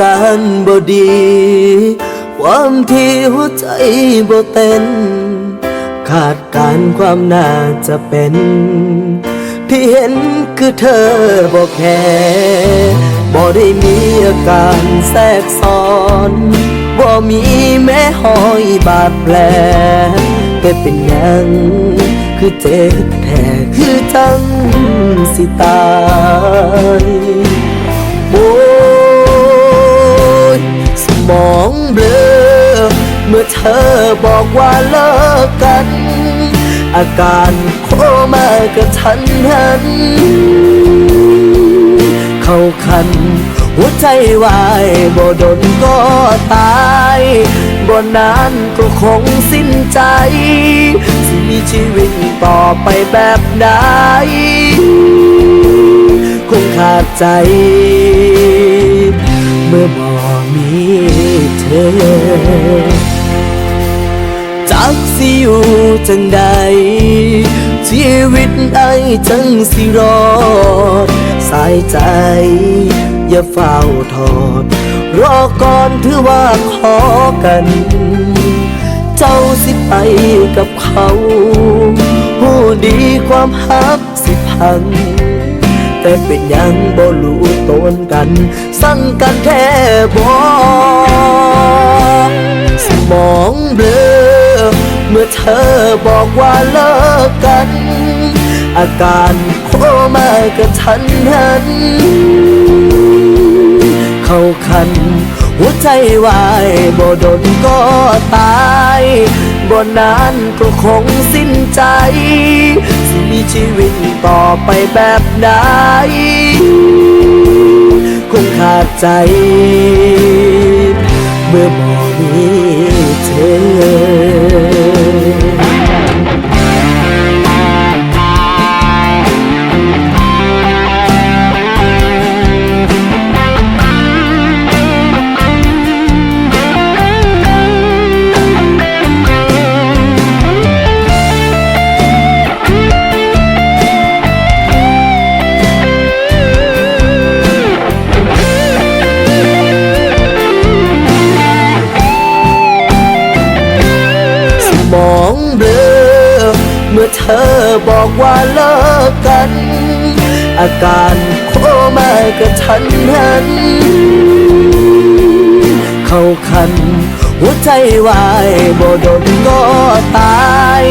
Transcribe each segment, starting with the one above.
การบ่ดี ความที่หัวใจบ่เต้น ขาดการความน่าจะเป็น ที่เห็นคือเธอบ่แค่บ่ได้มีอาการแทรกซ้อนบ่มีแม้หอยบาดแผลแต่เป็นยังคือเจ็บแท้คือจังสิตาย อเธอบอกว่าเลิกกัน อาการโคมากระทันหัน เข้าคัน หัวใจวายบ่ดนก็ตายบ่นานก็คงสิ้นใจสิมีชีวิตต่อไปแบบไหนคงขาดใจ เมื่อบ่มีเธอ สิอยู่จังใด ชีวิตไอ้จังสิรอด สายใจ อย่าเฝ้าทอด รอก่อนถือว่าขอกัน เจ้าสิไปกับเขาผู้ดีความฮักสิพัง แต่เป็นยังบ่รู้ตนกัน สั่งกันแท้บ่ ธอบอกว่าเลิกกัน อาการโคมากระทันหัน เข้าคัน หัวใจวายบ่ดนก็ตายบ่นานก็คงสิ้นใจ สิมีชีวิตต่อไปแบบไหนคงขาดใจ เมื่อบ่มี อเธอบอกว่าเลิกกัน อาการโคมากระทันหัน เข้าคัน หัวใจวายบ่ดนก็ตาย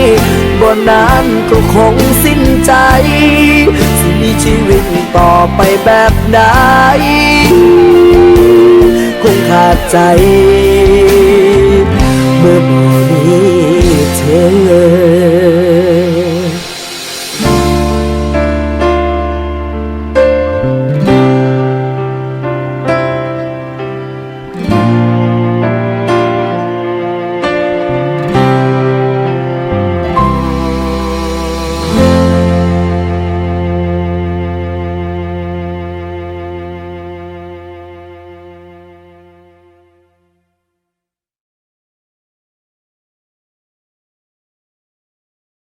บ่นานก็คงสิ้นใจ สิมีชีวิตต่อไปแบบไหนคงขาดใจ เมื่อบ่มีเธอ